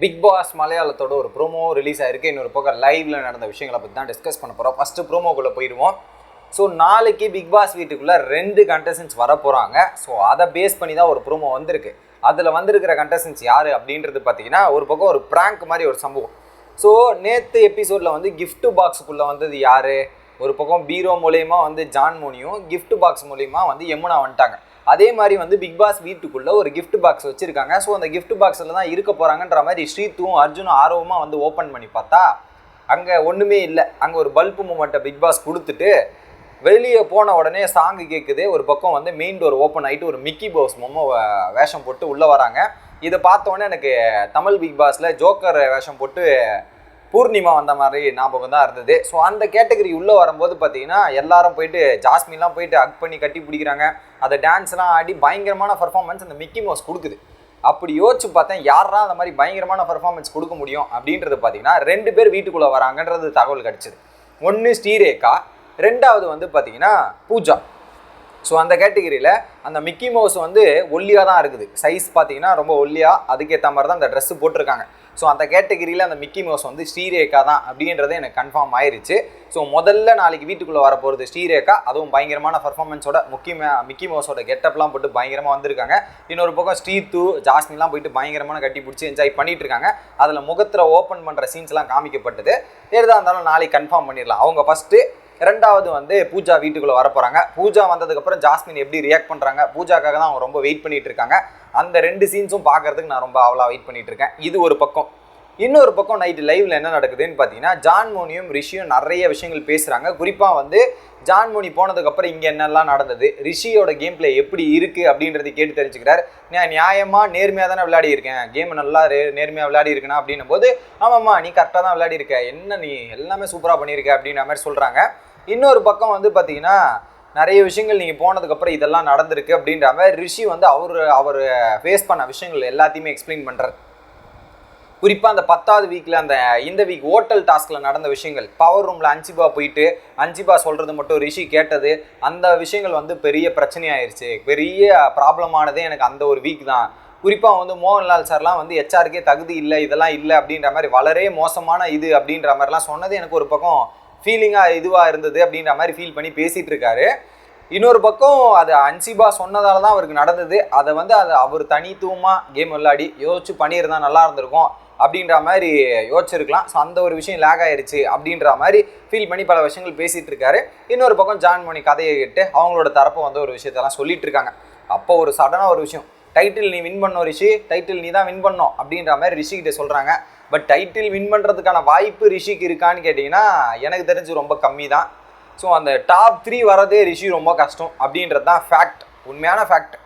Big pass மலையாளத்தோட ஒரு promo release ஆயிருக்கு. இன்னொரு பக்கம் லைவ்ல நடந்த விஷயங்களை பற்றி தான் டிஸ்கஸ் பண்ண போகிறோம் ஃபஸ்ட்டு ப்ரோமோக்குள்ளே போயிடுவோம். ஸோ நாளைக்கு பிக் பாஸ் வீட்டுக்குள்ளே ரெண்டு கண்டஸ்டன்ஸ் வர போகிறாங்க ஸோ அதை பேஸ் பண்ணி தான் ஒரு ப்ரோமோ வந்திருக்கு. அதில் வந்திருக்கிற கண்டஸ்டன்ஸ் யார் அப்படின்றது பார்த்தீங்கன்னா ஒரு பக்கம் ஒரு ப்ராங்க் மாதிரி ஒரு சம்பவம். ஸோ நேற்று எபிசோடில் வந்து கிஃப்ட் பாக்ஸுக்குள்ளே வந்தது யார்? ஒரு பக்கம் பீரோ மூலயமா வந்து ஜான் மோனியும் கிஃப்ட் பாக்ஸ் மூலயமா வந்து யமுனா வந்துட்டாங்க. அதே மாதிரி வந்து பிக் பாஸ் வீட்டுக்குள்ளே ஒரு கிஃப்ட் பாக்ஸ் வச்சுருக்காங்க. ஸோ அந்த கிஃப்ட் பாக்ஸில் தான் இருக்க போகிறாங்கன்ற மாதிரி ஸ்ரீத்தும் அர்ஜுனும் ஆர்வமாக வந்து ஓப்பன் பண்ணி பார்த்தா அங்கே ஒன்றுமே இல்லை. அங்கே ஒரு பல்ப் மூமெண்ட்டை பிக் பாஸ் கொடுத்துட்டு வெளியே போன உடனே சாங்கு கேட்குது ஒரு பக்கம் வந்து மெயின் டோர் ஓப்பன் ஆகிட்டு ஒரு மிக்கி பவுஸ் மொம்ம வேஷம் போட்டு உள்ளே வராங்க. இதை பார்த்தோன்னே எனக்கு தமிழ் பிக் பாஸில் ஜோக்கர் வேஷம் போட்டு பூர்ணிமா வந்த மாதிரி ஞாபகம் தான் இருந்தது. ஸோ அந்த கேட்டகரி உள்ளே வரும்போது பார்த்தீங்கன்னா எல்லாரும் போயிட்டு ஜாஸ்மின்லாம் போயிட்டு அக் பண்ணி கட்டி பிடிக்கிறாங்க. அதை டான்ஸ்லாம் ஆடி பயங்கரமான பர்ஃபார்மன்ஸ் அந்த மிக்கி மவுஸ் கொடுக்குது. அப்படி யோசிச்சு பார்த்தேன் யாரா அந்த மாதிரி பயங்கரமான பர்ஃபார்மன்ஸ் கொடுக்க முடியும் அப்படின்றது பார்த்தீங்கன்னா ரெண்டு பேர் வீட்டுக்குள்ளே வராங்கன்றது தகவல் கிடச்சிது. ஒன்று ஸ்ரீரேகா ரெண்டாவது வந்து பார்த்தீங்கன்னா பூஜா. ஸோ அந்த கேட்டகரியில் அந்த மிக்கி மவுஸ் வந்து ஒல்லியாக தான் இருக்குது. சைஸ் பார்த்தீங்கன்னா ரொம்ப ஒல்லியாக அதுக்கேற்ற மாதிரி தான் அந்த ட்ரெஸ்ஸு போட்டிருக்காங்க. ஸோ அந்த கேட்டகரியில் அந்த மிக்கி மவுஸ் வந்து ஸ்ரீரேகா தான் அப்படின்றது எனக்கு கன்ஃபார்ம் ஆயிருச்சு. ஸோ முதல்ல நாளைக்கு வீட்டுக்குள்ளே வர போகிறது ஸ்ரீரேகா அதுவும் பயங்கரமான பர்ஃபார்மன்ஸோட முக்கியமாக மிக்கி மவுஸோட கெட்டப்லாம் போட்டு பயங்கரமாக வந்திருக்காங்க. இன்னொரு பக்கம் ஸ்ரீத்து ஜாஸ்மின்லாம் போயிட்டு பயங்கரமான கட்டி பிடிச்சி என்ஜாய் பண்ணிட்டு இருக்காங்க அதில் முகத்தில் ஓப்பன் பண்ணுற சீன்ஸ்லாம் காமிக்கப்பட்டது. எதாக இருந்தாலும் நாளைக்கு கன்ஃபார்ம் பண்ணிடலாம். அவங்க ஃபஸ்ட்டு ரெண்டாவது வந்து பூஜா வீட்டுக்குள்ளே வரப்போகிறாங்க பூஜா வந்ததுக்கப்புறம் ஜாஸ்மின் எப்படி ரியாக்ட் பண்ணுறாங்க பூஜாக்காக தான் அவங்க ரொம்ப வெயிட் பண்ணிகிட்டு இருக்காங்க. அந்த ரெண்டு சீன்ஸும் பார்க்கறதுக்கு நான் ரொம்ப அவளாக வெயிட் பண்ணிகிட்டு இருக்கேன். இது ஒரு பக்கம். இன்னொரு பக்கம் நைட்டு லைவ்ல என்ன நடக்குதுன்னு பார்த்தீங்கன்னா ஜான் மோனியும் ரிஷியும் நிறைய விஷயங்கள் பேசுகிறாங்க குறிப்பாக வந்து ஜான் மோனி போனதுக்கப்புறம் இங்கே என்னெல்லாம் நடந்தது ரிஷியோட கேம் பிளே எப்படி இருக்குது அப்படின்றத கேட்டு தெரிஞ்சுக்கிறார். நான் நியாயமாக நேர்மையாக தானே விளையாடி இருக்கேன். கேம் நல்லா ரே- நேர்மையாக விளையாடி இருக்கணும் அப்படின்னும் போது ஆமாம்மா நீ கரெக்டாக தான் விளையாடி இருக்க. என்ன நீ எல்லாமே சூப்பராக பண்ணியிருக்க அப்படின்ற மாதிரி சொல்கிறாங்க இன்னொரு பக்கம் வந்து பார்த்தீங்கன்னா நிறைய விஷயங்கள் நீங்கள் போனதுக்கப்புறம் இதெல்லாம் நடந்திருக்கு அப்படின்ற மாதிரி ரிஷி வந்து அவர் அவர் ஃபேஸ் பண்ண விஷயங்கள் எல்லாத்தையுமே எக்ஸ்பிளைன் பண்ணுறாரு குறிப்பாக அந்த பத்தாவது வீக்கில் அந்த இந்த வீக் ஹோட்டல் டாஸ்கில் நடந்த விஷயங்கள். பவர் ரூமில் அஞ்சிபா போயிட்டு அஞ்சிபா சொல்கிறது மட்டும் ரிஷி கேட்டது. அந்த விஷயங்கள் வந்து பெரிய பிரச்சனையாயிருச்சு. பெரிய ப்ராப்ளமானதே எனக்கு அந்த ஒரு வீக் தான். குறிப்பாக வந்து மோகன்லால் சார்லாம் வந்து எச்ஆருக்கே தகுதி இல்லை இதெல்லாம் இல்லை அப்படின்ற மாதிரி வளரே மோசமான இது அப்படின்ற மாதிரிலாம் சொன்னது எனக்கு ஒரு பக்கம் ஃபீலிங்காக இதுவாக இருந்தது அப்படின்ற மாதிரி ஃபீல் பண்ணி பேசிகிட்டு இருக்காரு. இன்னொரு பக்கம் அது அன்சிபா சொன்னதால தான் அவருக்கு நடந்தது. அதை வந்து அது அவர் தனித்துவமாக கேம் விளையாடி யோசிச்சு பண்ணியிருந்தா நல்லா இருந்திருக்கும். அப்படின்ற மாதிரி யோசிச்சிருக்கலாம். ஸோ அந்த ஒரு விஷயம் லேக் ஆயிருச்சு அப்படின்ற மாதிரி ஃபீல் பண்ணி பல விஷயங்கள் பேசிகிட்டு இருக்காரு. இன்னொரு பக்கம் ஜான் மணி கதையை கேட்டு அவங்களோட தரப்பு வந்து ஒரு விஷயத்தெல்லாம் சொல்லிட்டு இருக்காங்க. அப்போ ஒரு சடனாக ஒரு விஷயம். டைட்டில் நீ வின் பண்ண ரிஷி டைட்டில் நீ தான் வின் பண்ணோம் அப்படின்ற மாதிரி ரிஷி கிட்ட சொல்கிறாங்க பட் டைட்டில் வின் பண்ணுறதுக்கான வாய்ப்பு ரிஷிக்கு இருக்கான்னு கேட்டிங்கன்னா எனக்கு தெரிஞ்சு ரொம்ப கம்மி தான். ஸோ அந்த டாப் த்ரீ வரதே ரிஷி ரொம்ப கஷ்டம் அப்படின்றது தான் ஃபேக்ட் உண்மையான ஃபேக்ட்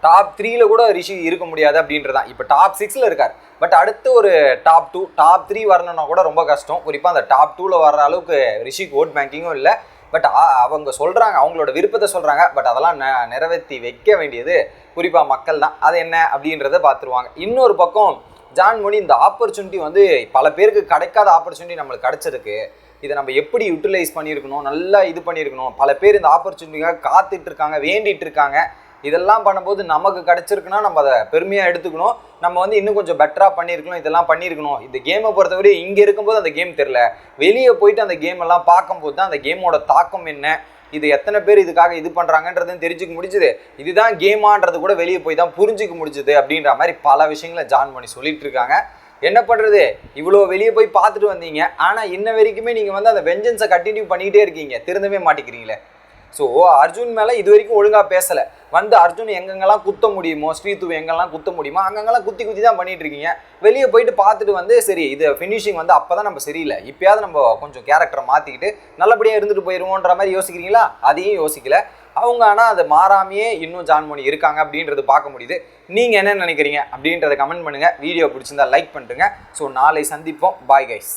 டாப் த்ரீல கூட ரிஷி இருக்க முடியாது அப்படின்றது தான் இப்போ டாப் சிக்ஸில் இருக்கார். பட் அடுத்து ஒரு டாப் டூ டாப் த்ரீ வரணும்னா கூட ரொம்ப கஷ்டம். குறிப்பாக அந்த டாப் டூவில் வர்ற அளவுக்கு ரிஷிக்கு ஓட் பேங்கிங்கும் இல்லை. பட் அவங்க சொல்கிறாங்க அவங்களோட விருப்பத்தை சொல்கிறாங்க பட் அதெல்லாம் ந- நிறைவேற்றி வைக்க வேண்டியது குறிப்பாக மக்கள் தான். அது என்ன அப்படின்றத பார்த்துருவாங்க இன்னொரு பக்கம் ஜான் மொழி இந்த ஆப்பர்ச்சுனிட்டி வந்து பல பேருக்கு கிடைக்காத ஆப்பர்ச்சுனிட்டி நம்மளுக்கு கிடைச்சிருக்கு. இதை நம்ம எப்படி யூட்டிலைஸ் பண்ணியிருக்கணும்? நல்லா இது பண்ணியிருக்கணும். பல பேர் இந்த ஆப்பர்ச்சுனிட்டிக்காக காத்துட்டு இருக்காங்க வேண்டிட்டு இருக்காங்க. இதெல்லாம் பண்ணும்போது நமக்கு கிடச்சிருக்குன்னா நம்ம அதை பெருமையாக எடுத்துக்கணும். நம்ம வந்து இன்னும் கொஞ்சம் பெட்டராக பண்ணியிருக்கணும் இதெல்லாம் பண்ணியிருக்கணும். இந்த கேமை பொறுத்தவரை இங்கே இருக்கும்போது அந்த கேம் தெரில வெளியே போயிட்டு அந்த கேம் எல்லாம் பார்க்கும்போது தான் அந்த கேமோட தாக்கம் என்ன? இது எத்தனை பேர் இதுக்காக இது பண்ணுறாங்கன்றதும் தெரிஞ்சுக்க முடிஞ்சுது. இதுதான் கேமான்றது கூட வெளியே போய் தான் புரிஞ்சுக்க முடிஞ்சுது அப்படின்ற மாதிரி பல விஷயங்களை ஜான் பண்ணி சொல்லிட்டு இருக்காங்க. என்ன பண்ணுறது இவ்வளோ வெளியே போய் பார்த்துட்டு வந்தீங்க. ஆனால் இன்ன வரைக்குமே நீங்கள் வந்து அந்த வெஞ்சன்ஸை கண்டினியூ பண்ணிக்கிட்டே இருக்கீங்க. திருந்தவே மாட்டேங்கிறீங்களே. ஸோ அர்ஜுன் மேலே இது வரைக்கும் ஒழுங்காக பேசலை. வந்து அர்ஜுன் எங்கெங்கெல்லாம் குத்த முடியுமோ ஸ்ரீது எங்கெல்லாம் குத்த முடியுமோ அங்கங்கெல்லாம் குத்தி குத்தி தான் பண்ணிட்டு இருக்கீங்க. வெளியே போயிட்டு பார்த்துட்டு வந்து சரி இது ஃபினிஷிங் வந்து அப்போ தான் நம்ம சரியில்லை. இப்போயாவது நம்ம கொஞ்சம் கேரக்டரை மாற்றிக்கிட்டு நல்லபடியாக இருந்துட்டு போயிடுவோன்ற மாதிரி யோசிக்கிறீங்களா? அதையும் யோசிக்கல. அவங்க ஆனால் அது மாறாமையே இன்னும் ஜான் பண்ணி இருக்காங்க அப்படின்றது பார்க்க முடியுது. நீங்கள் என்ன நினைக்கிறீங்க அப்படின்றத கமெண்ட் பண்ணுங்கள் வீடியோ பிடிச்சிருந்தா லைக் பண்ணுறேங்க ஸோ நாளை சந்திப்போம். Bye guys